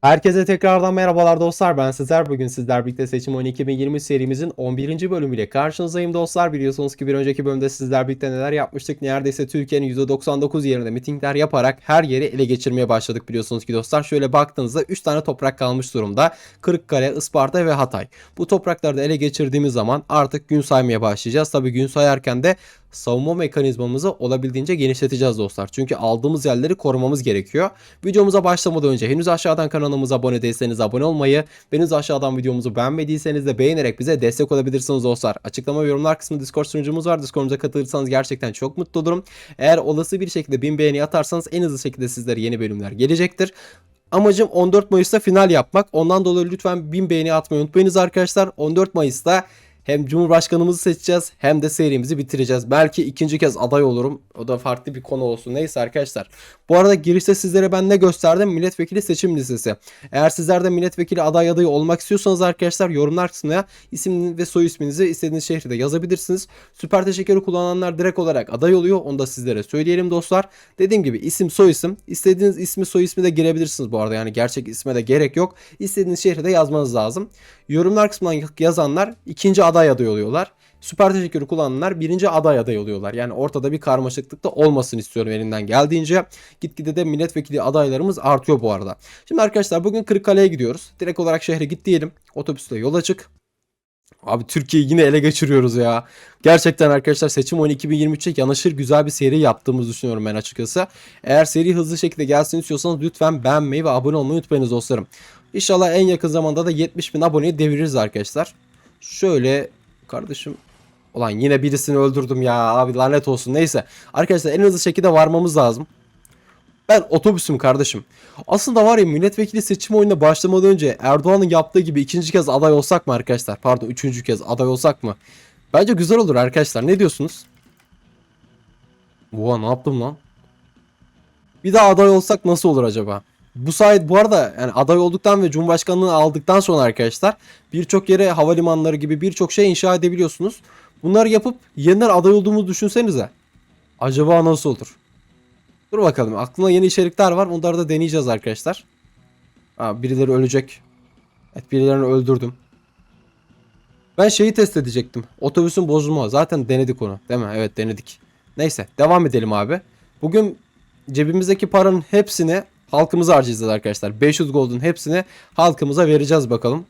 Herkese tekrardan merhabalar dostlar. Ben Sezer. Bugün sizler birlikte Seçim Oyunu 2020 serimizin 11. bölümüyle karşınızdayım dostlar. Biliyorsunuz ki bir önceki bölümde sizler birlikte neler yapmıştık. Neredeyse Türkiye'nin %99 yerinde mitingler yaparak her yeri ele geçirmeye başladık biliyorsunuz ki dostlar. Şöyle baktığınızda 3 tane toprak kalmış durumda. Kırıkkale, Isparta ve Hatay. Bu toprakları da ele geçirdiğimiz zaman artık gün saymaya başlayacağız. Tabii gün sayarken de savunma mekanizmamızı olabildiğince genişleteceğiz dostlar. Çünkü aldığımız yerleri korumamız gerekiyor. Videomuza başlamadan önce henüz aşağıdan kanalımıza abone değilseniz abone olmayı, henüz aşağıdan videomuzu beğenmediyseniz de beğenerek bize destek olabilirsiniz dostlar. Açıklama ve yorumlar kısmında Discord sunucumuz var. Discord'umuza katılırsanız gerçekten çok mutlu olurum. Eğer olası bir şekilde 1000 beğeni atarsanız en hızlı şekilde sizlere yeni bölümler gelecektir. Amacım 14 Mayıs'ta final yapmak. Ondan dolayı lütfen 1000 beğeni atmayı unutmayınız arkadaşlar. 14 Mayıs'ta hem Cumhurbaşkanımızı seçeceğiz hem de serimizi bitireceğiz. Belki ikinci kez aday olurum. O da farklı bir konu olsun. Neyse arkadaşlar. Bu arada girişte sizlere ben ne gösterdim? Milletvekili seçim listesi. Eğer sizler de milletvekili aday adayı olmak istiyorsanız arkadaşlar yorumlar kısmına isim ve soy isminizi istediğiniz şehirde yazabilirsiniz. Süper teşekkürü kullananlar direkt olarak aday oluyor. Onu da sizlere söyleyelim dostlar. Dediğim gibi isim soy isim. İstediğiniz ismi soy ismi de girebilirsiniz bu arada. Yani gerçek isme de gerek yok. İstediğiniz şehri de yazmanız lazım. Yorumlar kısmından yazanlar ikinci aday aday oluyorlar. Süper teşekkürü kullananlar birinci aday aday oluyorlar. Yani ortada bir karmaşıklık da olmasın istiyorum elinden geldiğince. Gitgide de milletvekili adaylarımız artıyor bu arada. Şimdi arkadaşlar bugün Kırıkkale'ye gidiyoruz. Direkt olarak şehre git diyelim. Otobüsle yola çık. Abi Türkiye'yi yine ele geçiriyoruz ya. Gerçekten arkadaşlar seçim oyunu 2023'e yanaşır güzel bir seri yaptığımızı düşünüyorum ben açıkçası. Eğer seri hızlı şekilde gelsin istiyorsanız lütfen beğenmeyi ve abone olmayı unutmayınız dostlarım. İnşallah en yakın zamanda da 70 bin aboneyi deviririz arkadaşlar. Şöyle kardeşim Ulan yine birisini öldürdüm ya abi lanet olsun neyse. Arkadaşlar en hızlı şekilde varmamız lazım. Ben otobüsüm kardeşim. Aslında var ya milletvekili seçim oyununa başlamadan önce Erdoğan'ın yaptığı gibi ikinci kez aday olsak mı arkadaşlar? Pardon üçüncü kez aday olsak mı? Bence güzel olur arkadaşlar. Ne diyorsunuz? Oha ne yaptım lan? Bir daha aday olsak nasıl olur acaba? Bu sayede bu arada yani aday olduktan ve Cumhurbaşkanlığını aldıktan sonra arkadaşlar birçok yere havalimanları gibi birçok şey inşa edebiliyorsunuz. Bunları yapıp yeniden aday olduğumuzu düşünsenize. Acaba nasıl olur? Dur bakalım. Aklımda yeni içerikler var. Onları da deneyeceğiz arkadaşlar. Ha, birileri ölecek. Evet birilerini öldürdüm. Ben şeyi test edecektim. Otobüsün bozulma. Zaten denedik onu. Değil mi? Evet denedik. Neyse devam edelim abi. Bugün cebimizdeki paranın hepsini halkımıza harcayacağız arkadaşlar. 500 gold'un hepsini halkımıza vereceğiz bakalım.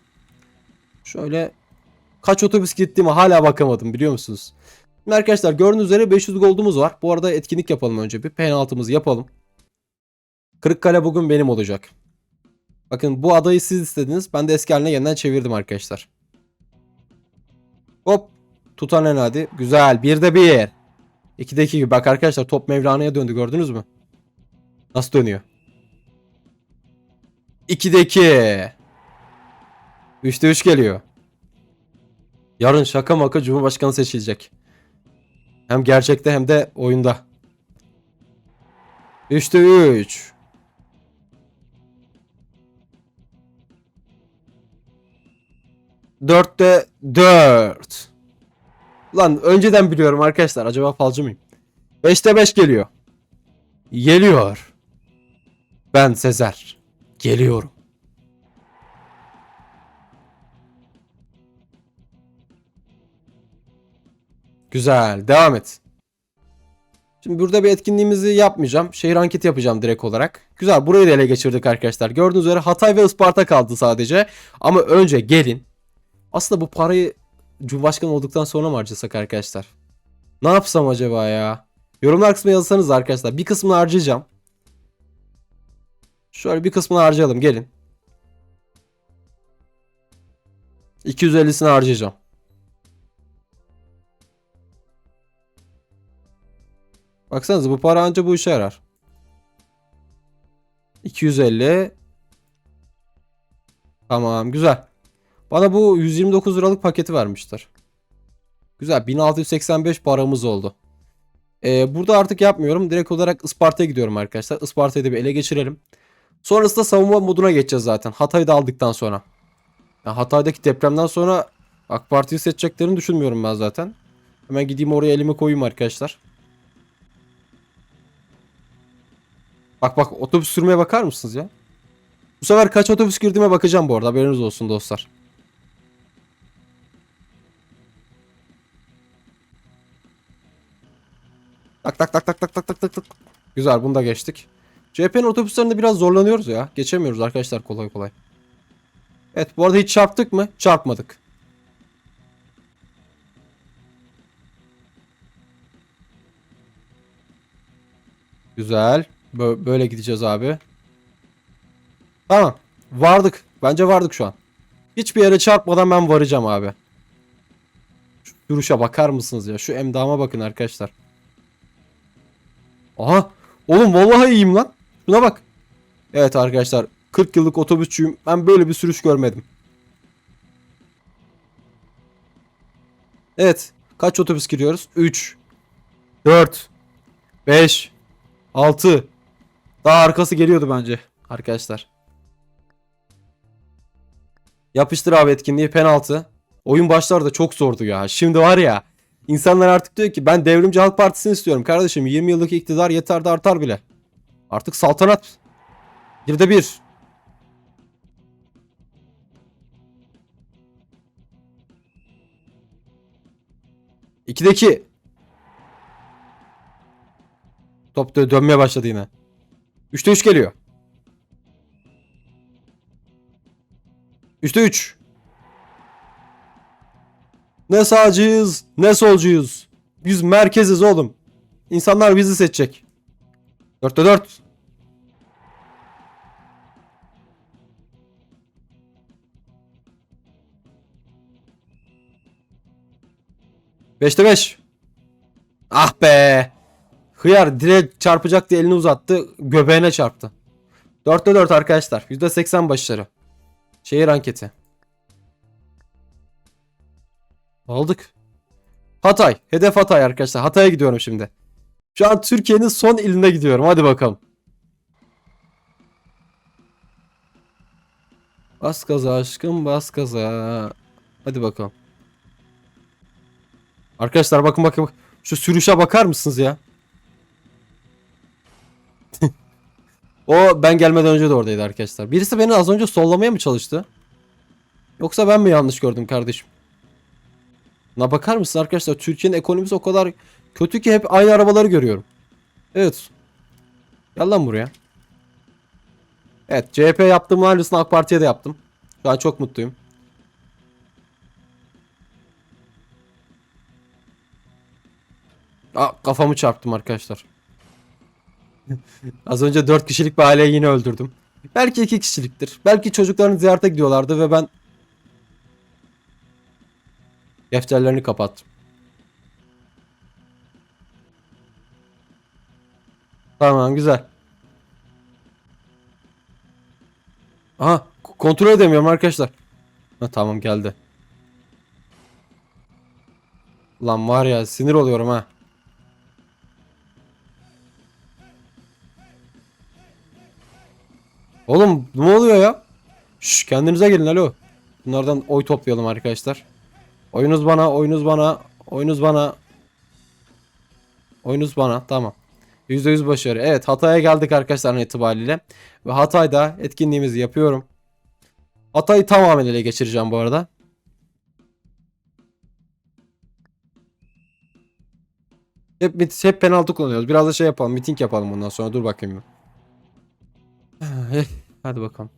Şöyle kaç otobüs gittiğimi hala bakamadım biliyor musunuz? Şimdi arkadaşlar gördüğünüz üzere 500 gold'umuz var. Bu arada etkinlik yapalım önce bir. Penaltımızı yapalım. Kırıkkale bugün benim olacak. Bakın bu adayı siz istediniz. Ben de eski haline yeniden çevirdim arkadaşlar. Hop. Tutan en hadi. Güzel. Bir de bir. İkide iki gibi. Bak arkadaşlar top Mevlana'ya döndü gördünüz mü? Nasıl dönüyor? 2'de 2. 3'te 3 geliyor. Yarın şaka maka Cumhurbaşkanı seçilecek. Hem gerçekte hem de oyunda. 3'te 3. Dörtte dört. Lan önceden biliyorum arkadaşlar. Acaba falcı mıyım? Beşte beş geliyor. Geliyor. Ben Sezer. Geliyorum. Güzel. Devam et. Şimdi burada bir etkinliğimizi yapmayacağım. Şehir anketi yapacağım direkt olarak. Güzel. Burayı da ele geçirdik arkadaşlar. Gördüğünüz üzere Hatay ve Isparta kaldı sadece. Ama önce gelin. Aslında bu parayı Cumhurbaşkanı olduktan sonra mı harcasak arkadaşlar? Ne yapsam acaba ya? Yorumlar kısmına yazsanız arkadaşlar. Bir kısmını harcayacağım. Şöyle bir kısmını harcayalım. Gelin. 250'sini harcayacağım. Baksanıza bu para anca bu işe yarar. 250. Tamam güzel. Bana bu 129 liralık paketi vermişler. Güzel 1685 paramız oldu. Ee, burada artık yapmıyorum. Direkt olarak Isparta'ya gidiyorum arkadaşlar. Isparta'yı da bir ele geçirelim. Sonrasında savunma moduna geçeceğiz zaten. Hatay'ı da aldıktan sonra. Yani Hatay'daki depremden sonra AK Parti'yi seçeceklerini düşünmüyorum ben zaten. Hemen gideyim oraya elimi koyayım arkadaşlar. Bak bak otobüs sürmeye bakar mısınız ya? Bu sefer kaç otobüs girdiğime bakacağım bu arada haberiniz olsun dostlar. Tak tak tak tak tak tak tak tak. Güzel bunu da geçtik. CHP'nin otobüslerinde biraz zorlanıyoruz ya. Geçemiyoruz arkadaşlar kolay kolay. Evet bu arada hiç çarptık mı? Çarpmadık. Güzel. Bö- böyle gideceğiz abi. Tamam. Vardık. Bence vardık şu an. Hiçbir yere çarpmadan ben varacağım abi. Şu duruşa bakar mısınız ya? Şu emdama bakın arkadaşlar. Aha. Oğlum vallahi iyiyim lan. Şuna bak. Evet arkadaşlar. 40 yıllık otobüsçüyüm. Ben böyle bir sürüş görmedim. Evet. Kaç otobüs giriyoruz? 3 4 5 6 Daha arkası geliyordu bence arkadaşlar. Yapıştır abi etkinliği penaltı. Oyun başlarda çok zordu ya. Şimdi var ya insanlar artık diyor ki ben devrimci halk partisini istiyorum. Kardeşim 20 yıllık iktidar yeter de artar bile. Artık saltanat. Bir de bir. İkide iki. Top dö- dönmeye başladı yine. Üçte üç geliyor. Üçte üç. Ne sağcıyız ne solcuyuz. Biz merkeziz oğlum. İnsanlar bizi seçecek. Dörtte dört. Beşte beş. Ah be. Hıyar direkt çarpacak diye elini uzattı. Göbeğine çarptı. Dörtte dört arkadaşlar. Yüzde seksen başarı. Şehir anketi. Aldık. Hatay. Hedef Hatay arkadaşlar. Hatay'a gidiyorum şimdi. Şu an Türkiye'nin son iline gidiyorum. Hadi bakalım. Bas gaza aşkım bas gaza. Hadi bakalım. Arkadaşlar bakın bakın. bakın. Şu sürüşe bakar mısınız ya? o ben gelmeden önce de oradaydı arkadaşlar. Birisi beni az önce sollamaya mı çalıştı? Yoksa ben mi yanlış gördüm kardeşim? Na bakar mısın arkadaşlar? Türkiye'nin ekonomisi o kadar kötü ki hep aynı arabaları görüyorum. Evet. Gel lan buraya. Evet CHP yaptığım aynısını AK Parti'ye de yaptım. Şu an çok mutluyum. Aa, kafamı çarptım arkadaşlar. Az önce 4 kişilik bir aileyi yine öldürdüm. Belki 2 kişiliktir. Belki çocuklarını ziyarete gidiyorlardı ve ben defterlerini kapattım. Tamam güzel. Aha kontrol edemiyorum arkadaşlar. Ha, tamam geldi. Lan var ya sinir oluyorum ha. Oğlum ne oluyor ya? Şş, kendinize gelin alo. Bunlardan oy toplayalım arkadaşlar. Oyunuz bana, oyunuz bana, oyunuz bana. Oyunuz bana. Tamam. %100 başarı. Evet Hatay'a geldik arkadaşlar itibariyle. Ve Hatay'da etkinliğimizi yapıyorum. Hatay'ı tamamen ele geçireceğim bu arada. Hep, hep penaltı kullanıyoruz. Biraz da şey yapalım. Miting yapalım bundan sonra. Dur bakayım. Eh, Hadi bakalım.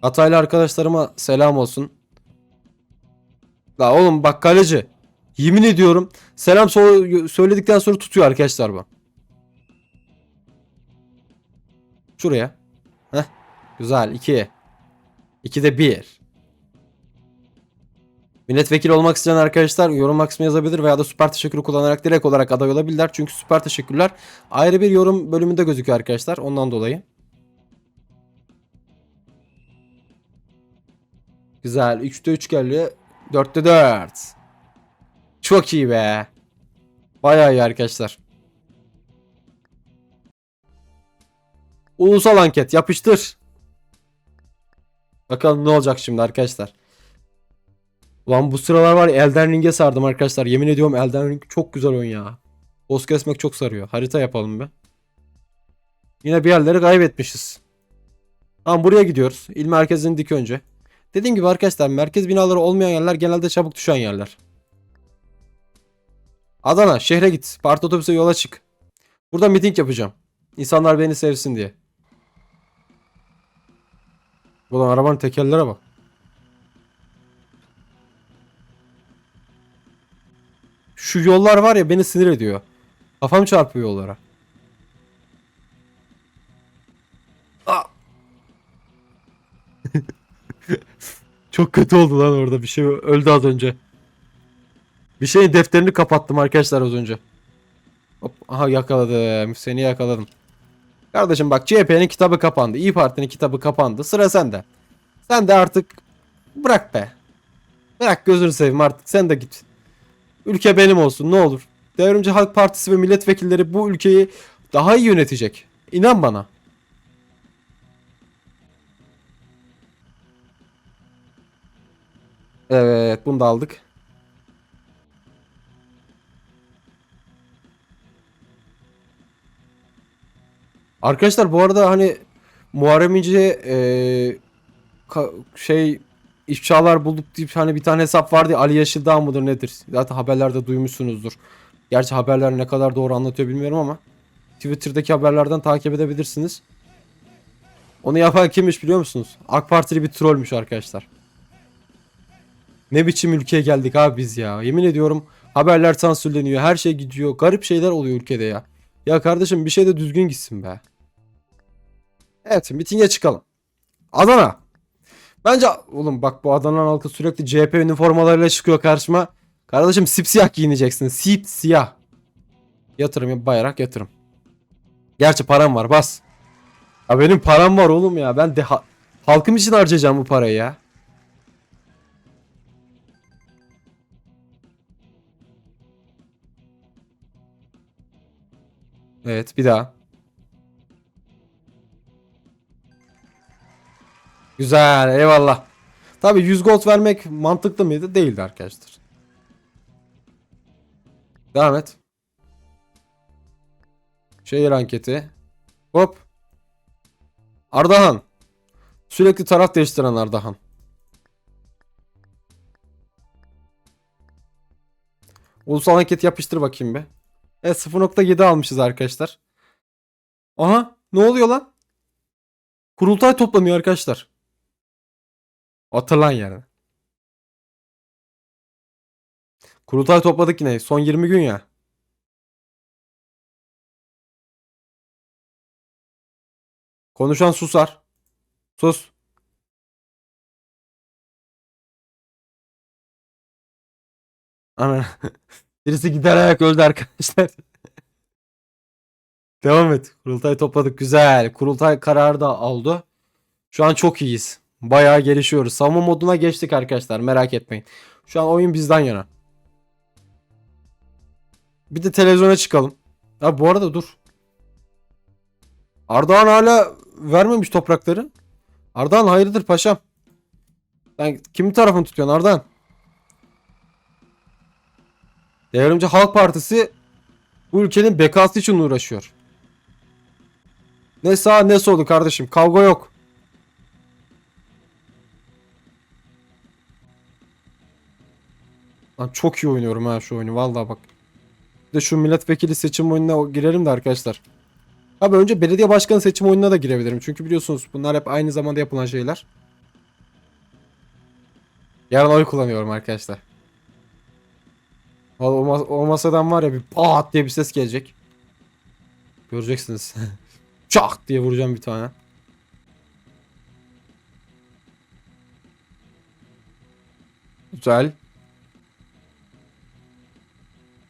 Hataylı arkadaşlarıma selam olsun. La oğlum bak kaleci. Yemin ediyorum selam so- söyledikten sonra tutuyor arkadaşlar bu. Şuraya. Heh. Güzel 2. 2'de 1. Milletvekili olmak isteyen arkadaşlar yorum kısmına yazabilir veya da süper teşekkürü kullanarak direkt olarak aday olabilirler. Çünkü süper teşekkürler ayrı bir yorum bölümünde gözüküyor arkadaşlar. Ondan dolayı. Güzel. 3'te 3 geliyor. 4'te 4. Çok iyi be. Bayağı iyi arkadaşlar. Ulusal anket yapıştır. Bakalım ne olacak şimdi arkadaşlar. Ulan bu sıralar var ya Elden Ring'e sardım arkadaşlar. Yemin ediyorum Elden Ring çok güzel oyun ya. Boss kesmek çok sarıyor. Harita yapalım be. Yine bir yerleri kaybetmişiz. Tamam buraya gidiyoruz. İl merkezini dik önce. Dediğim gibi arkadaşlar merkez binaları olmayan yerler genelde çabuk düşen yerler. Adana şehre git. Parti otobüse yola çık. Burada miting yapacağım. İnsanlar beni sevsin diye. Ulan arabanın tekerlere bak. Şu yollar var ya beni sinir ediyor. Kafam çarpıyor yollara. Çok kötü oldu lan orada bir şey öldü az önce. Bir şeyin defterini kapattım arkadaşlar az önce. Hop, aha yakaladım. Seni yakaladım. Kardeşim bak CHP'nin kitabı kapandı. İyi Parti'nin kitabı kapandı. Sıra sende. Sen de artık bırak be. Bırak gözünü seveyim artık sen de git. Ülke benim olsun ne olur. Devrimci Halk Partisi ve milletvekilleri bu ülkeyi daha iyi yönetecek. İnan bana. Evet bunu da aldık. Arkadaşlar bu arada hani Muharrem İnce eee, ka- şey ifşalar bulduk deyip hani bir tane hesap vardı ya, Ali Yeşildağ mıdır nedir? Zaten haberlerde duymuşsunuzdur. Gerçi haberler ne kadar doğru anlatıyor bilmiyorum ama Twitter'daki haberlerden takip edebilirsiniz. Onu yapan kimmiş biliyor musunuz? AK Partili bir trollmüş arkadaşlar. Ne biçim ülkeye geldik abi biz ya. Yemin ediyorum haberler sansürleniyor. Her şey gidiyor. Garip şeyler oluyor ülkede ya. Ya kardeşim bir şey de düzgün gitsin be. Evet mitinge çıkalım. Adana. Bence oğlum bak bu Adana'nın halkı sürekli CHP üniformalarıyla çıkıyor karşıma. Kardeşim sipsiyah giyineceksin. Sipsiyah. Yatırım ya bayrak yatırım. Gerçi param var bas. Ya benim param var oğlum ya. Ben de ha- halkım için harcayacağım bu parayı ya. Evet bir daha. Güzel eyvallah. Tabi 100 gold vermek mantıklı mıydı? Değildi arkadaşlar. Devam et. Şehir anketi. Hop. Ardahan. Sürekli taraf değiştiren Ardahan. Ulusal anket yapıştır bakayım be. Evet 0.7 almışız arkadaşlar. Aha ne oluyor lan? Kurultay toplanıyor arkadaşlar. Hatırlan yani. Kurultay topladık yine. Son 20 gün ya. Konuşan susar. Sus. Ana. Birisi giderek öldü arkadaşlar. Devam et. Kurultay topladık. Güzel. Kurultay kararı da aldı. Şu an çok iyiyiz. Bayağı gelişiyoruz. Savunma moduna geçtik arkadaşlar. Merak etmeyin. Şu an oyun bizden yana. Bir de televizyona çıkalım. Ha bu arada dur. Ardahan hala vermemiş toprakları. Ardahan hayırdır paşam? Sen kimin tarafını tutuyorsun Ardahan? Devrimci Halk Partisi bu ülkenin bekası için uğraşıyor. Ne sağ ne solu kardeşim. Kavga yok. Lan çok iyi oynuyorum ha şu oyunu. Vallahi bak. Bir de şu milletvekili seçim oyununa girelim de arkadaşlar. Abi önce belediye başkanı seçim oyununa da girebilirim. Çünkü biliyorsunuz bunlar hep aynı zamanda yapılan şeyler. Yarın oy kullanıyorum arkadaşlar. O, mas- o masadan var ya bir pat diye bir ses gelecek. Göreceksiniz. Çak diye vuracağım bir tane. Güzel.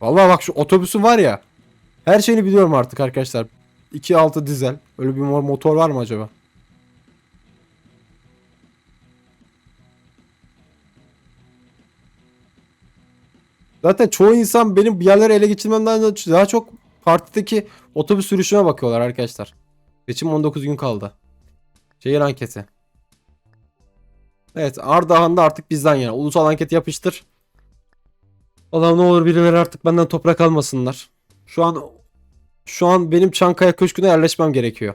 Vallahi bak şu otobüsün var ya. Her şeyini biliyorum artık arkadaşlar. 2.6 dizel. Öyle bir mo- motor var mı acaba? Zaten çoğu insan benim bir yerlere ele geçirmemden daha çok partideki otobüs sürüşüme bakıyorlar arkadaşlar. Seçim 19 gün kaldı. Şehir anketi. Evet Ardahan'da artık bizden yana. Ulusal anket yapıştır. Allah'ım ne olur birileri artık benden toprak almasınlar. Şu an şu an benim Çankaya Köşkü'ne yerleşmem gerekiyor.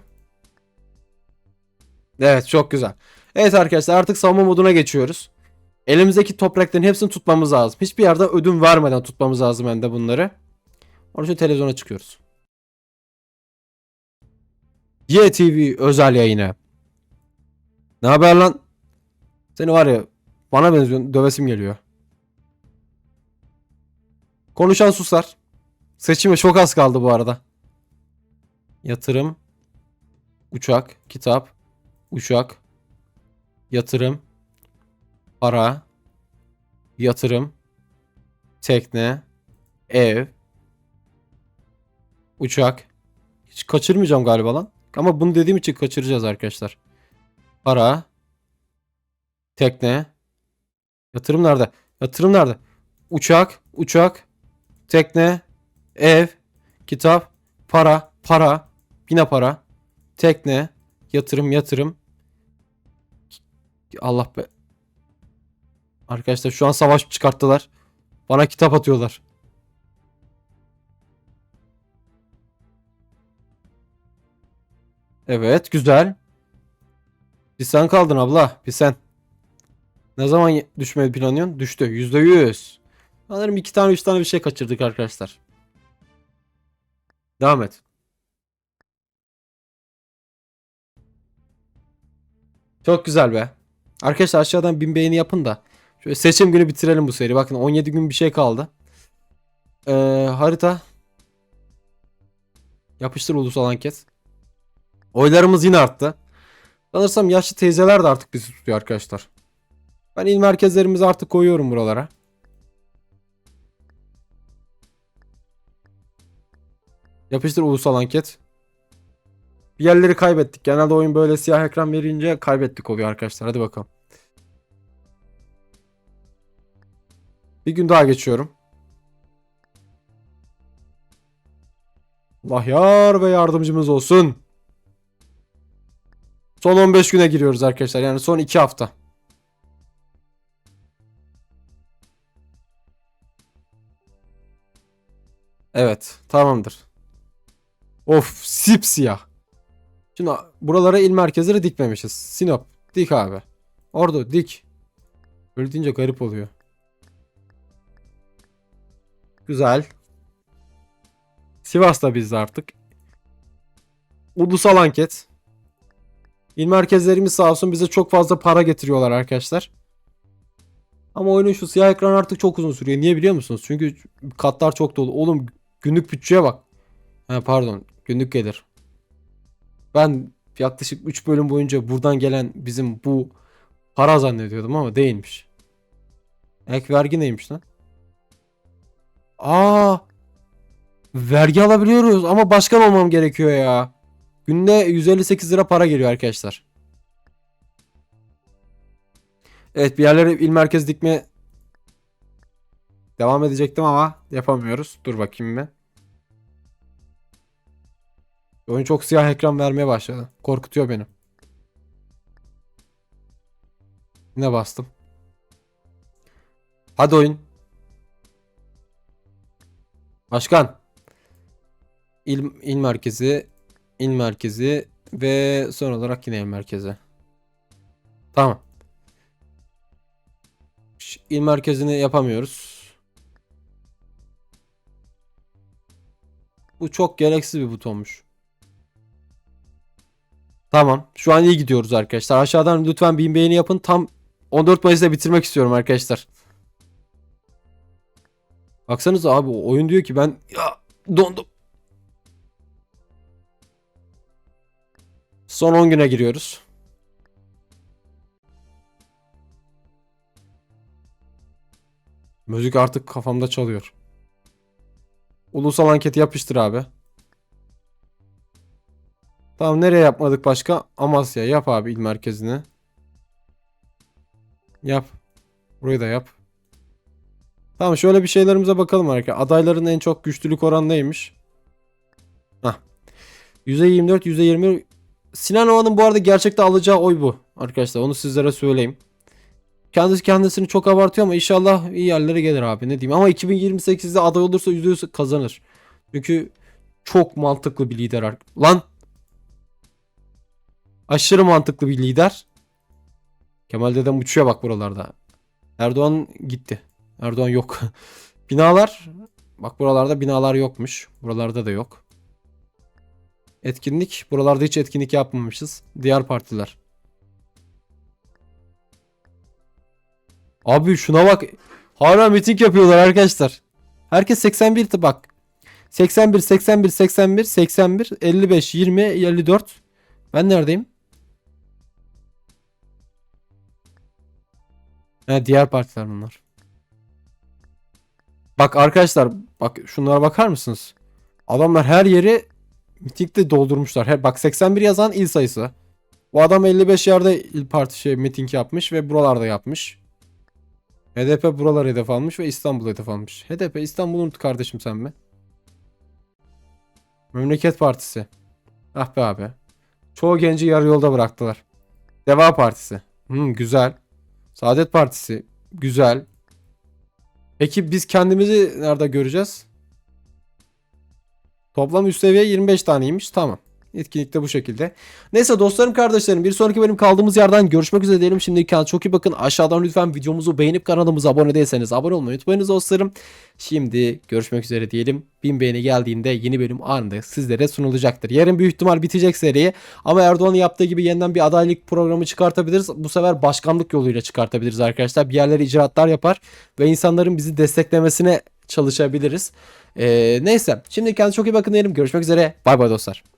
Evet çok güzel. Evet arkadaşlar artık savunma moduna geçiyoruz. Elimizdeki toprakların hepsini tutmamız lazım. Hiçbir yerde ödün vermeden tutmamız lazım hem de bunları. Onun için televizyona çıkıyoruz. YTV özel yayını. Ne haber lan? Seni var ya bana benziyorsun dövesim geliyor. Konuşan susar. Seçime çok az kaldı bu arada. Yatırım. Uçak. Kitap. Uçak. Yatırım. Para. Yatırım. Tekne. Ev. Uçak. Hiç kaçırmayacağım galiba lan. Ama bunu dediğim için kaçıracağız arkadaşlar. Para. Tekne. Yatırım nerede? Yatırım nerede? Uçak. Uçak. Tekne. Ev. Kitap. Para. Para. Yine para. Tekne. Yatırım. Yatırım. Allah be. Arkadaşlar şu an savaş çıkarttılar. Bana kitap atıyorlar. Evet güzel. Bir sen kaldın abla. Bir sen. Ne zaman düşmeyi planlıyorsun? Düştü. Yüzde yüz. Sanırım iki tane üç tane bir şey kaçırdık arkadaşlar. Devam et. Çok güzel be. Arkadaşlar aşağıdan bin beğeni yapın da. Şöyle seçim günü bitirelim bu seri. Bakın 17 gün bir şey kaldı. Ee, harita. Yapıştır ulusal anket. Oylarımız yine arttı. Sanırsam yaşlı teyzeler de artık bizi tutuyor arkadaşlar. Ben il merkezlerimizi artık koyuyorum buralara. Yapıştır ulusal anket. Bir yerleri kaybettik. Genelde oyun böyle siyah ekran verince kaybettik oluyor arkadaşlar. Hadi bakalım. Bir gün daha geçiyorum. Allah yar ve yardımcımız olsun. Son 15 güne giriyoruz arkadaşlar. Yani son 2 hafta. Evet, tamamdır. Of, sipsiyah. Şimdi buralara il merkezleri dikmemişiz. Sinop, dik abi. Ordu, dik. Öyle deyince garip oluyor. Güzel. Sivas'ta bizde artık. Ulusal anket. İl merkezlerimiz sağ olsun bize çok fazla para getiriyorlar arkadaşlar. Ama oyunun şu siyah ekran artık çok uzun sürüyor. Niye biliyor musunuz? Çünkü katlar çok dolu. Oğlum günlük bütçeye bak. Ha, pardon günlük gelir. Ben yaklaşık 3 bölüm boyunca buradan gelen bizim bu para zannediyordum ama değilmiş. Ek vergi neymiş lan? Aa! Vergi alabiliyoruz ama başkan olmam gerekiyor ya. Günde 158 lira para geliyor arkadaşlar. Evet bir yerlere il merkez dikme devam edecektim ama yapamıyoruz. Dur bakayım ben. Oyun çok siyah ekran vermeye başladı. Korkutuyor beni. Yine bastım. Hadi oyun. Başkan. İl, il merkezi, il merkezi ve son olarak yine il merkezi. Tamam. İl merkezini yapamıyoruz. Bu çok gereksiz bir butonmuş. Tamam. Şu an iyi gidiyoruz arkadaşlar. Aşağıdan lütfen bin beğeni yapın. Tam 14 Mayıs'ta bitirmek istiyorum arkadaşlar. Baksanıza abi oyun diyor ki ben ya dondum. Son 10 güne giriyoruz. Müzik artık kafamda çalıyor. Ulusal anketi yapıştır abi. Tamam nereye yapmadık başka? Amasya yap abi il merkezini. Yap. Burayı da yap. Tamam şöyle bir şeylerimize bakalım arkadaşlar. Adayların en çok güçlülük oranı neymiş? Hah. %24, %21. Sinan Oğan'ın bu arada gerçekte alacağı oy bu. Arkadaşlar onu sizlere söyleyeyim. Kendisi kendisini çok abartıyor ama inşallah iyi yerlere gelir abi ne diyeyim. Ama 2028'de aday olursa %100 kazanır. Çünkü çok mantıklı bir lider. Lan! Aşırı mantıklı bir lider. Kemal dedem uçuyor bak buralarda. Erdoğan gitti. Erdoğan yok. binalar. Bak buralarda binalar yokmuş. Buralarda da yok. Etkinlik. Buralarda hiç etkinlik yapmamışız. Diğer partiler. Abi şuna bak. Hala miting yapıyorlar arkadaşlar. Herkes 81 'ti bak. 81, 81, 81, 81, 55, 20, 54. Ben neredeyim? He, diğer partiler bunlar. Bak arkadaşlar bak şunlara bakar mısınız? Adamlar her yeri mitingde doldurmuşlar. Her, bak 81 yazan il sayısı. Bu adam 55 yerde il parti şey miting yapmış ve buralarda yapmış. HDP buraları hedef almış ve İstanbul hedef almış. HDP İstanbul'u unut kardeşim sen mi? Memleket Partisi. Ah be abi. Çoğu genci yarı yolda bıraktılar. Deva Partisi. Hmm, güzel. Saadet Partisi. Güzel. Peki biz kendimizi nerede göreceğiz? Toplam üst seviye 25 taneymiş. Tamam. Etkinlik de bu şekilde. Neyse dostlarım kardeşlerim bir sonraki bölüm kaldığımız yerden görüşmek üzere diyelim. Şimdi kendinize çok iyi bakın. Aşağıdan lütfen videomuzu beğenip kanalımıza abone değilseniz abone olmayı unutmayınız dostlarım. Şimdi görüşmek üzere diyelim. 1000 beğeni geldiğinde yeni bölüm anında sizlere sunulacaktır. Yarın büyük ihtimal bitecek seri ama Erdoğan'ın yaptığı gibi yeniden bir adaylık programı çıkartabiliriz. Bu sefer başkanlık yoluyla çıkartabiliriz arkadaşlar. Bir yerlere icraatlar yapar ve insanların bizi desteklemesine çalışabiliriz. Ee, neyse şimdi kendinize çok iyi bakın diyelim. Görüşmek üzere. Bay bay dostlar.